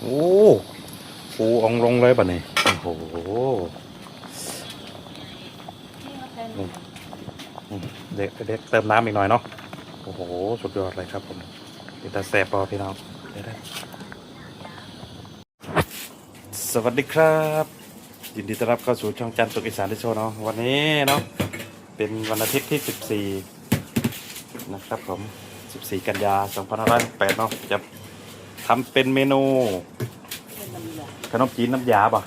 โอ้ปูองลงเลยป่ะนี่โอ้โหเด็กเด็กเติมน้ำอีกหน่อยเนาะโอ้โห สุดยอดเลยครับผมเป็นตาแสบปอพี่น้องเดี๋ยวได้สวัสดีครับ ยินดีต้อนรับเข้าสู่ช่องจันทร์สุขอีสานที่โชว์เนาะวันนี้เนาะเป็นวันอาทิตย์ที่ 14 นะครับผม 14 กันยา2568เนาะจะ ทำเป็นเมนู ขนมจีนน้ำยาบ่ะ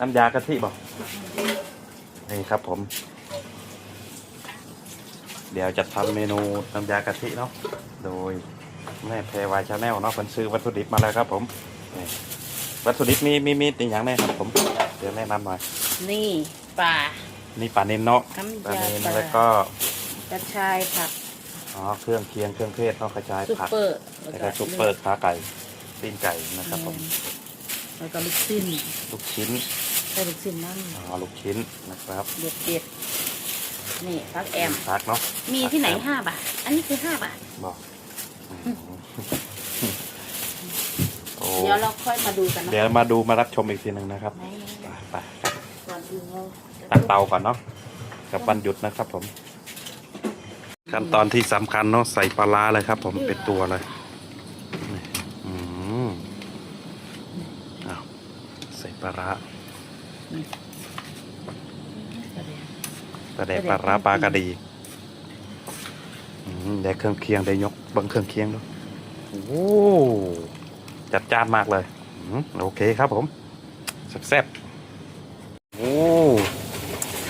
น้ำยากะทิบ่ะนี่ครับผม เดี๋ยวจะทำเมนูน้ำยากะทิเนาะโดยแม่แพรวายชาแนลเนาะเพิ่นซื้อวัตถุดิบมาแล้วครับผมนี่วัตถุดิบมีมีมีอีกอย่างแน่ครับผมเดี๋ยวแนะนำหน่อยนี่ป่านี่ปลาเนนเนาะน้ำปลายาเนนปลาแล้วก็กระชายผักอ๋อเครื่องเคียงเครื่องเทศเนาะกระจายซุปผักเปอร์แล้วก็ซุปเปอร์ขาไก่ ตีนไก่นะครับผมแล้วก็ลูกชิ้นลูกชิ้นใส่ลูกชิ้นนั่นอ๋อลูกชิ้นนะครับเด็ดเด็ดๆนี่พักแอมผักเนาะมีที่ไหนห้าบาท อันนี้คือห้าบาทบอกอืมโอ้เดี๋ยวเราค่อยมาดูกันเนาะเดี๋ยวมาดูมารับชมอีกทีหนึ่งนะครับไหนไปไปๆก่อนอื่นเราจะตั้งเตาก่อนเนาะกับวันหยุดนะครับผม ขั้นตอนที่สำคัญเนาะใส่ปลาร้าเลยครับผมเป็นตัวเลยนี่อืมอ้าวใส่ ปลาร้าปลาแดกปลาร้าปลากระดีอืมแดกเครื่องเคียงได้ยกเบังเครื่องเคียงด้วยโอ้จัดจ้านมากเลยอืมโอเคครับผมแซ่บๆโอ้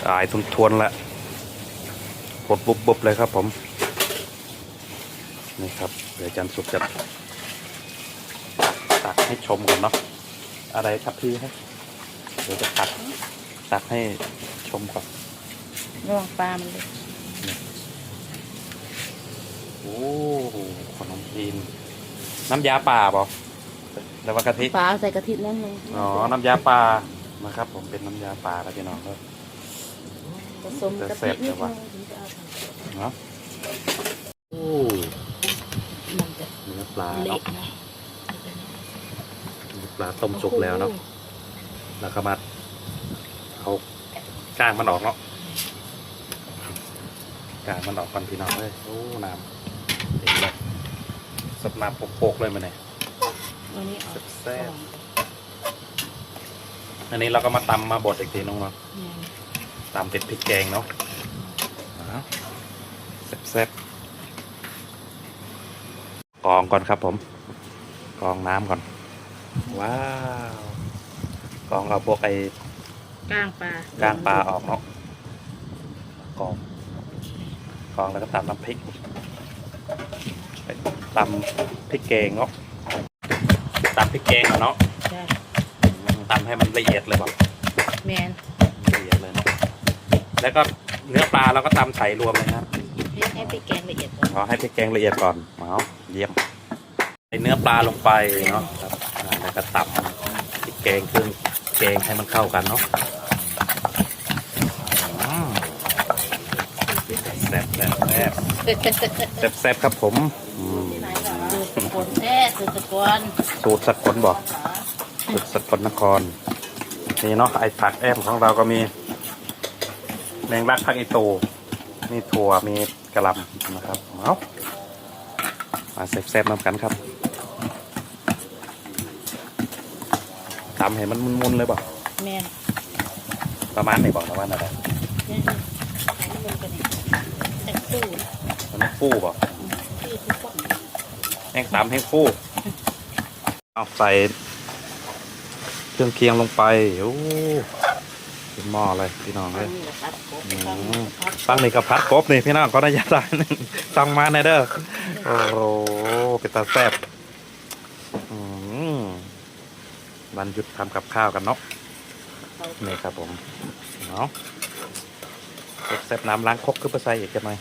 อายทุนทวนๆละปดบุบบุบๆเลยครับผม นี่ครับ เดี๋ยวอาจันสุกจะตักให้ชมก่อนเนาะ อะไรครับพี่ให้เดี๋ยวจะตักตักให้ชมก่อนระวังปลามันเลยโอ้ขนมจีน น้ำยาป่าเปล่าแล้วว่ากะทิปลาใส่กะทินั่นเลยอ๋อ น้ำยาปลานะครับ ผมเป็นน้ำยาปลาแล้วพี่น้องครับผสมกะจะแซ่ทิบนิแต่ดว่านึงถึงจะเอาทำเนาะโอ้มันจะเนื้อปลาเละเนาะนะเนื้อ ปลาต้มสุกแล้วเนาะแล้วก็มาเอาก้างมันออกเนาะก้างมันออกก่อนพี่น้องเลยโอ้น้ำเด็ดเลยสับน้ำโปกๆเลยมันเนี่ยวันนี้เอาแซ่บอันนี้เราก็มาตำมาบดอีกทีน้องเนาะเนี่ยตำเป็นพริกแกงเนาะอ้าวแซ่บๆกรองก่อนครับผมกรองน้ำก่อน ว้าวกรองเอาพวกไอ้ก้างปลาก้างปลาออกเนาะกรองกรองแล้วก็ตำน้ำพริกไปตำพริกแกงเนาะตำพริกแกงก่อนเนาะใช่อืมตำให้มันละเอียดเลยบอกแมนละเอียดเลยนะแล้วก็เนื้อปลาเราก็ตำใส่รวมเลยนะครับให้ให้ไปแกงละเอียดก่อนเอาให้พริกแกงละเอียดก่อนเอาเยี่ยมใส่เนื้อปลาลงไปเนาะครับอ่า แล้วก็ตำพริกแกงเครื่องแกงให้มันเข้ากันเนาะอืมแซ่บแซ่บแซ่บแซ่บแซ่บครับผมอืมสูตรสกลแท้สูตรสกลสูตรสกลบอกสูตรสกลนครนี่เนาะไอผักแอมของเราก็มีแมงลักผักอีตูมีถั่วมีกระหลำนะครับเอามาแซ่บๆน้ำกันครับ ทำให้มันมุนๆเลยบอกแมนประมาณไหนบอกประมาณอะไรนี่นี่มันกันเนี่ยแต่สู้มันฟูบอกชื่อทุกคนแห้งตำให้ฟูเอาใส่เครื่องเคียงลงไปโอ้เป็นหม้อเลยพี่น้องเลยนี่แหละครับผมอืครับมตั้งนี่กับพัดกบนี่พี่น้องก็ได้ยาตายสั่งมาในเด้อโอ้โหเป็นตาแซ่บอืม วันหยุดทำกับข้าวกันเนาะนี่ครับผมเนาะแซ่บๆน้ำล้างครกขึ้นไปใส่อีกจะหน่อย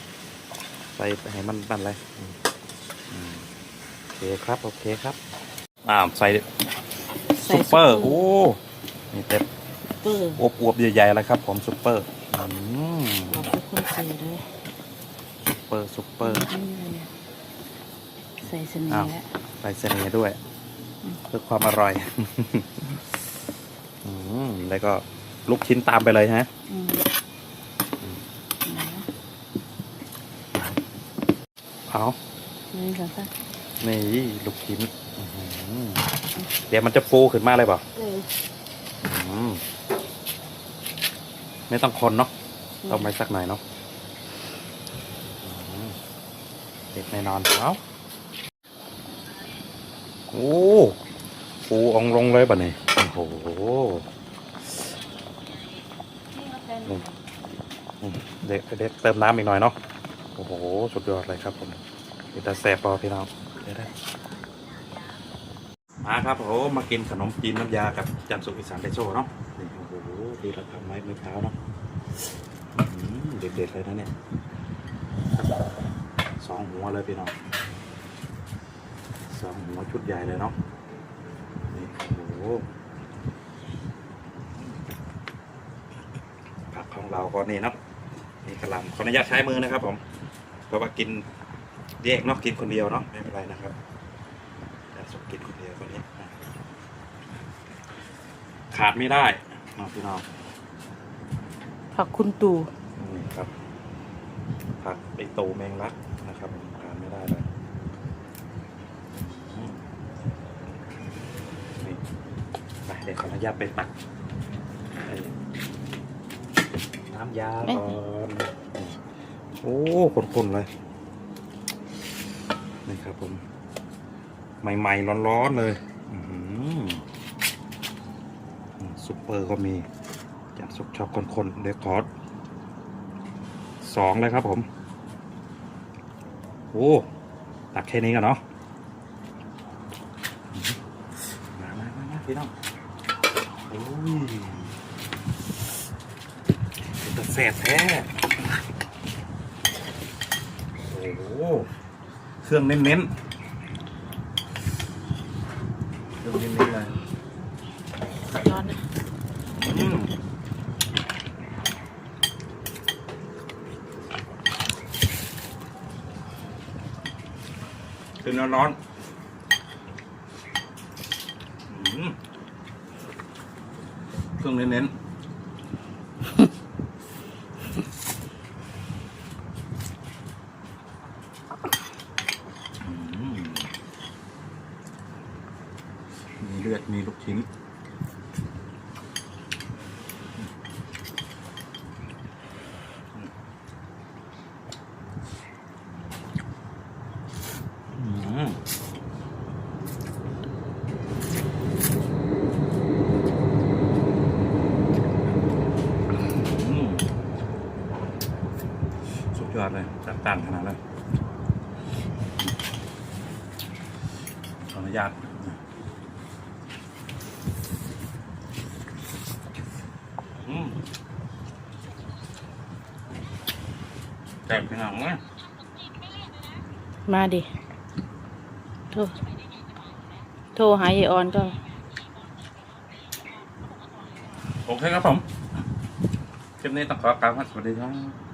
ใส่ให้มันนั่นเลยอืมอืมโอเคครับโอเคครับอ่าวใส่ซุปเปอร์โอ้นี่เต็มเปื้ออวบๆใหญ่ๆเลยครับ ผมซุปเปอร์อืมเราเป็นคนใส่ด้วยซุปเปอร์ซุปเปอร์นี่เนี่ยใส่เสน่อ้าวห์แล้วใส่เสน่ห์ด้วย เพื่อความอร่อยอืมแล้วก็ลูกชิ้นตามไปเลยฮะอืมไหนนะเอานี่ก่อนค่ะนี่ลูกชิ้นอื้อหือเดี๋ยวมันจะฟูขึ้นมาเลยเปล่าเอออืมไม่ต้องคนเนาะต้องไปสักหน่อยเนาะอืมเด็ดแน่นอนเอา โอ้ฟูองลงเลยป่ะเนี่ยโอ้โหเด็กเด็กเติมน้ำอีกหน่อยเนาะโอ้โห สุดยอดเลยครับผมเป็นตาแสบปอพี่น้องเดี๋ยวได้มาครับโอ้มากินขนมจีนน้ำยากับจันสุกอีสานไดโซ่เนาะโอ้โหดีเราทำไว้เมื่อเช้าเนาะเด็ดๆเลยนะเนี่ยสองหัวเลยพี่น้อง สองหัวชุดใหญ่เลยเนาะนี่โอ้โหผักของเราก็นี่เนาะนี่กระหลำขออนุญาตใช้มือนะครับผมเพราะว่ากินแยกเนาะกินคนเดียวเนาะไม่เป็นไรนะครับแต่สุกกินคนเดียวคนนี้นะขาดไม่ได้เนาะพี่น้องผักคุณตู่นี่ครับผักไอโตแมงลักนะครับทานไม่ได้เลยอืมนี่ไป เดี๋ยวขออนุญาตไปตักน้ำยาก่อนโอ้คนๆเลยนี่ครับผม ใหม่ๆร้อนๆเลยอื้อหืออืมซุปเปอร์ก็มีจากซุปช็อปคนๆเดี๋ยวขอสองเลยครับผม โอ้ตักแค่นี้กันเนาะมามามามาพี่น้อง เป็นแต่แสบแท้ โอ้โห เครื่องเน้นๆ เครื่องเน้นๆเลยร้อนนะอืมคือร้อนๆอืม ต้องเน้นๆมีเลือดมีลูกชิ้น อืมอืมสุด ยอดเลยจัดจ้านขนาดนั้นขออนุญาตอืมแซ่บขนาดนั้นมาดิ โทร โทรหายายออนก็ โอเคครับผม คลิปนี้ต้องขอกล่าวคำสวัสดีครับ